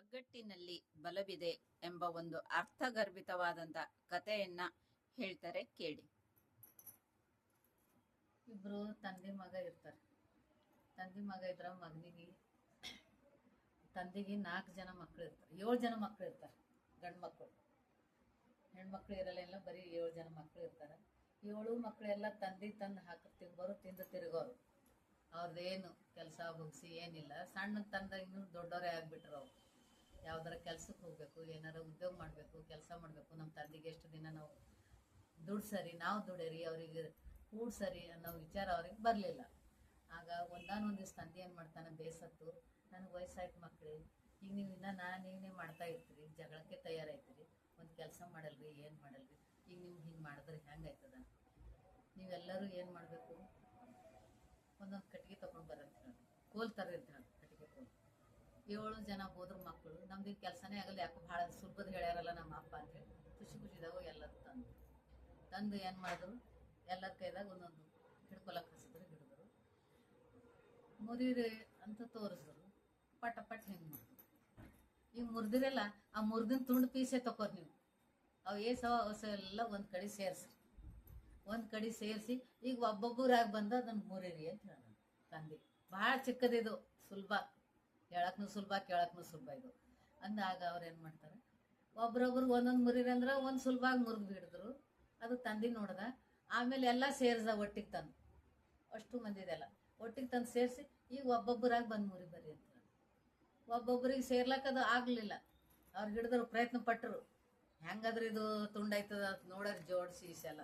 ಒಗ್ಗಟ್ಟಿನಲ್ಲಿ ಬಲವಿದೆ ಎಂಬ ಒಂದು ಅರ್ಥಗರ್ಭಿತವಾದಂತ ಕಥೆಯನ್ನ ಹೇಳ್ತಾರೆ ಕೇಳಿ. ಇಬ್ರು ತಂದೆ ಮಗ ಇರ್ತಾರೆ. ತಂದೆ ಮಗ ಇದ್ರ ಮಗನಿಗೆ ತಂದೆಗೆ ನಾಲ್ಕು ಜನ ಮಕ್ಕಳು ಇರ್ತಾರೆ. ಏಳು ಜನ ಮಕ್ಕಳು ಇರ್ತಾರೆ ಗಂಡು ಮಕ್ಕಳು ಹೆಣ್ಮಕ್ಳು ಇರಲ್ಲ ಎಲ್ಲ ಬರೀ ಏಳು ಜನ ಮಕ್ಕಳು ಇರ್ತಾರೆ. ಏಳು ಮಕ್ಕಳೆಲ್ಲ ತಂದೆ ತಂದು ಹಾಕಿ ಬರು ತಿಂದು ತಿರುಗೋರು. ಅವ್ರದ್ದೇನು ಕೆಲಸ ಮುಗಿಸಿ ಏನಿಲ್ಲ, ಸಣ್ಣ ತಂದ ಇನ್ನೂ ದೊಡ್ಡವರೇ ಆಗ್ಬಿಟ್ರು ಅವ್ರು. ಯಾವ್ದಾರ ಕೆಲ್ಸಕ್ಕೆ ಹೋಗ್ಬೇಕು, ಏನಾರ ಉದ್ಯೋಗ ಮಾಡಬೇಕು, ಕೆಲಸ ಮಾಡಬೇಕು ನಮ್ಮ ತಂದೆಗೆ ಎಷ್ಟು ದಿನ ನಾವು ದುಡ್ಡು ಸರಿ, ನಾವು ದುಡೇರಿ, ಅವ್ರಿಗೆ ಕೂಡ್ ಸರಿ ಅನ್ನೋ ವಿಚಾರ ಅವ್ರಿಗೆ ಬರಲಿಲ್ಲ. ಆಗ ಒಂದಾನೊಂದು ದಿವ್ಸ ತಂದೆ ಏನು ಮಾಡ್ತಾನೆ ಬೇಸತ್ತು ನನಗೆ ವಯಸ್ಸಾಯ್ತು ಮಕ್ಕಳು ಈಗ ನೀವು ಇನ್ನೂ ನಾನು ಏನೇ ಮಾಡ್ತಾ ಇರ್ತೀರಿ, ಜಗಳಕ್ಕೆ ತಯಾರಾಯ್ತೀರಿ, ಒಂದು ಕೆಲಸ ಮಾಡಲ್ರಿ, ಏನು ಮಾಡಲ್ರಿ, ಈಗ ನಿಮ್ಗೆ ಹಿಂಗೆ ಮಾಡಿದ್ರೆ ಹೆಂಗಾಯ್ತದ ನೀವೆಲ್ಲರೂ ಏನು ಮಾಡಬೇಕು? ಒಂದೊಂದು ಕಟ್ಟಿಗೆ ತಗೊಂಡು ಬರಂತ ಹೇಳಿ ಕೋಲ್ ಥರ ಅಂತ ಏಳು ಜನ ಹೋದ್ರ ಮಕ್ಕಳು. ನಮ್ದು ಕೆಲಸನೇ ಆಗಲ್ಲ, ಯಾಕೋ ಭಾಳ ಸುಲಭದ ಹೇಳ್ಯಾರಲ್ಲ ನಮ್ಮ ಅಪ್ಪ ಅಂತ ಹೇಳಿ. ಖುಷಿ ಖುಷಿದಾಗ ಎಲ್ಲ ತಂದು ತಂದು ಏನು ಮಾಡಿದ್ರು? ಎಲ್ಲ ಕೈದಾಗ ಒಂದೊಂದು ಹಿಡ್ಕೊಳಕ್ ಹಸಿದ್ರು, ಹಿಡಿದ್ರು. ಮುರಿರಿ ಅಂತ ತೋರಿಸಿದ್ರು. ಪಟ ಪಟ್ ಹಿಂಗೆ ಮುರಿದ್ರು ಈಗ ಮುರಿದಿರಲ್ಲ, ಆ ಮುರಿದಿನ ತುಂಡು ಪೀಸೆ ತಕೋರ್ ನೀವು. ಅವು ಏಸವ ಹೊಸ ಎಲ್ಲ ಒಂದು ಕಡೆ ಸೇರಿಸ್ರಿ ಒಂದು ಕಡೆ ಸೇರಿಸಿ, ಈಗ ಒಬ್ಬೊಬ್ಬರಾಗಿ ಬಂದು ಅದನ್ನು ಮುರಿರಿ ಅಂತ ಹೇಳೋಣ ತಂದೆ, ಭಾಳ ಚಿಕ್ಕದಿದು, ಸುಲಭ. ಹೇಳಕ್ನು ಸುಲಭ, ಕೇಳಕ್ನು ಸುಲಭ ಇದು. ಅಂದಾಗ ಅವ್ರು ಏನು ಮಾಡ್ತಾರೆ? ಒಬ್ರೊಬ್ರು ಒಂದೊಂದು ಮುರಿರಿ ಅಂದ್ರೆ ಒಂದು ಸುಲಭವಾಗಿ ಮುರಿದು ಬಿಡಿದ್ರು ಅದು ತಂದಿ ನೋಡ್ದ. ಆಮೇಲೆ ಎಲ್ಲ ಸೇರ್ಸ ಒಟ್ಟಿಗೆ ತಂದು. ಅಷ್ಟು ಮಂದಿದೆಲ್ಲ ಒಟ್ಟಿಗೆ ತಂದು ಸೇರಿಸಿ, ಈಗ ಒಬ್ಬೊಬ್ಬರಾಗಿ ಬಂದು ಮುರಿ ಬರಿ ಅಂತ. ಒಬ್ಬೊಬ್ಬರಿಗೆ ಸೇರ್ಲಕ್ಕ ಅದು ಆಗ್ಲಿಲ್ಲ. ಅವ್ರು ಹಿಡಿದ್ರು ಪ್ರಯತ್ನ ಪಟ್ಟರು ಹೆಂಗಾದ್ರೆ ಇದು ತುಂಡಾಯ್ತದ ನೋಡೋರು ಜೋಡಿಸಿ ಇಸೆಲ್ಲ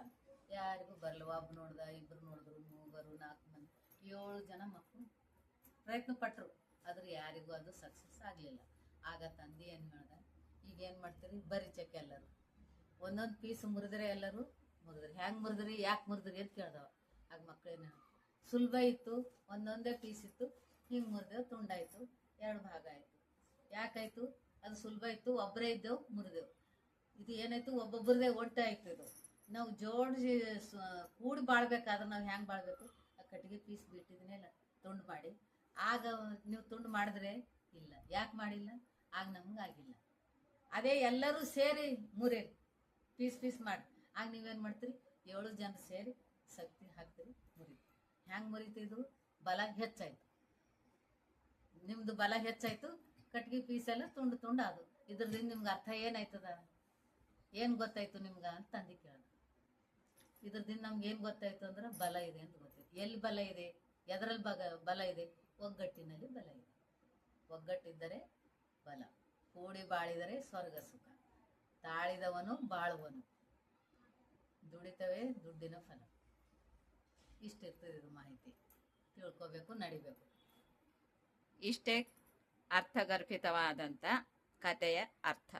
ಯಾರಿಗೂ ಬರಲ್ಲ ಒಬ್ಬ ನೋಡ್ದ, ಇಬ್ರು ನೋಡಿದ್ರು, ಮೂವರು ನಾಲ್ಕು ಮಂದಿ. ಏಳು ಜನ ಮಕ್ಕಳು ಪ್ರಯತ್ನ ಪಟ್ಟರು ಸಕ್ಸಸ್ ಆಗಲಿಲ್ಲ. ಆಗ ತಂದೆ ಏನು ಹೇಳ್ದ ಈಗ ಏನು ಮಾಡ್ತೀರಿ? ಬರಿ ಚೆಕ್ ಎಲ್ಲರೂ. ಒಂದೊಂದು ಪೀಸ್ ಮುರಿದ್ರೆ ಎಲ್ಲರೂ ಮುರಿದ್ರಿ. ಹೆಂಗೆ ಮುರಿದ್ರಿ? ಯಾಕೆ ಮುರಿದ್ರಿ ಅಂತ ಕೇಳ್ದವ. ಆಗ ಮಕ್ಕಳೇನು ಸುಲಭ ಇತ್ತು, ಒಂದೊಂದೇ ಪೀಸ್ ಇತ್ತು, ಹಿಂಗೆ ಮುರಿದೆವು ತುಂಡಾಯ್ತು ಎರಡು ಭಾಗ ಆಯ್ತು. ಯಾಕಾಯ್ತು ಅದು ಸುಲಭ ಇತ್ತು ಒಬ್ಬರೇ ಇದ್ದೆವು, ಮುರಿದೆವು. ಇದು ಏನಾಯ್ತು? ಒಬ್ಬೊಬ್ಬರದೇ ಒಟ್ಟೆ ಆಯ್ತು ಇದು. ನಾವು ಜೋಡಿಸಿ ಕೂಡಿ ಬಾಳ್ಬೇಕಾದ್ರೆ ನಾವು ಹೆಂಗೆ ಬಾಳ್ಬೇಕು? ಆ ಕಟ್ಟಿಗೆ ಪೀಸ್ ಬಿಟ್ಟಿದ್ಮೇಲೆ ತುಂಡು ಮಾಡಿ. ಆಗ ನೀವು ತುಂಡು ಮಾಡಿದ್ರೆ ಇಲ್ಲ. ಯಾಕೆ ಮಾಡಿಲ್ಲ? ಆಗ ನಮ್ಗೆ ಆಗಿಲ್ಲ. ಅದೇ ಎಲ್ಲರೂ ಸೇರಿ ಮೂರೇ, ಪೀಸ್ ಪೀಸ್ ಮಾಡಿ. ಆಗ ನೀವೇನು ಮಾಡ್ತೀರಿ? ಏಳು ಜನ ಸೇರಿ ಶಕ್ತಿ ಹಾಕ್ತೀರಿ ಮುರಿ. ಹ್ಯಾಂಗೆ ಮುರಿತಿದ್ರು ಬಲ ಹೆಚ್ಚಾಯ್ತು. ನಿಮ್ದು ಬಲ ಹೆಚ್ಚಾಯ್ತು. ಕಟ್ಗೆ ಪೀಸ್ ಎಲ್ಲ ತುಂಡು ತುಂಡು ಅದು ಇದ್ರದಿಂದ ನಿಮ್ಗೆ ಅರ್ಥ ಏನಾಯ್ತದ? ಏನು ಗೊತ್ತಾಯ್ತು ನಿಮ್ಗೆ ಅಂತ ತಂದೆ ಕೇಳಿದ್ರು ಇದ್ರದಿಂದ ನಮ್ಗೆ ಏನು ಗೊತ್ತಾಯ್ತು ಅಂದ್ರೆ ಬಲ ಇದೆ ಅಂತ ಗೊತ್ತಾಯ್ತು. ಎಲ್ಲಿ ಬಲ ಇದೆ? ಎದರಲ್ಲಿ ಬಲ ಇದೆ? ಒಗ್ಗಟ್ಟಿನಲ್ಲಿ ಬಲ ಇದೆ. ಒಗ್ಗಟ್ಟಿದ್ದರೆ ಬಲ. ಕೂಡಿ ಬಾಳಿದರೆ ಸ್ವರ್ಗ ಸುಖ. ತಾಳಿದವನು ಬಾಳುವನು. ದುಡಿತವೇ ದುಡ್ಡಿನ ಫಲ. ಇಷ್ಟಿರ್ತದೆ ಇದು ಮಾಹಿತಿ. ತಿಳ್ಕೊಬೇಕು, ನಡಿಬೇಕು. ಇಷ್ಟೇ ಅರ್ಥಗರ್ಭಿತವಾದಂಥ ಕಥೆಯ ಅರ್ಥ.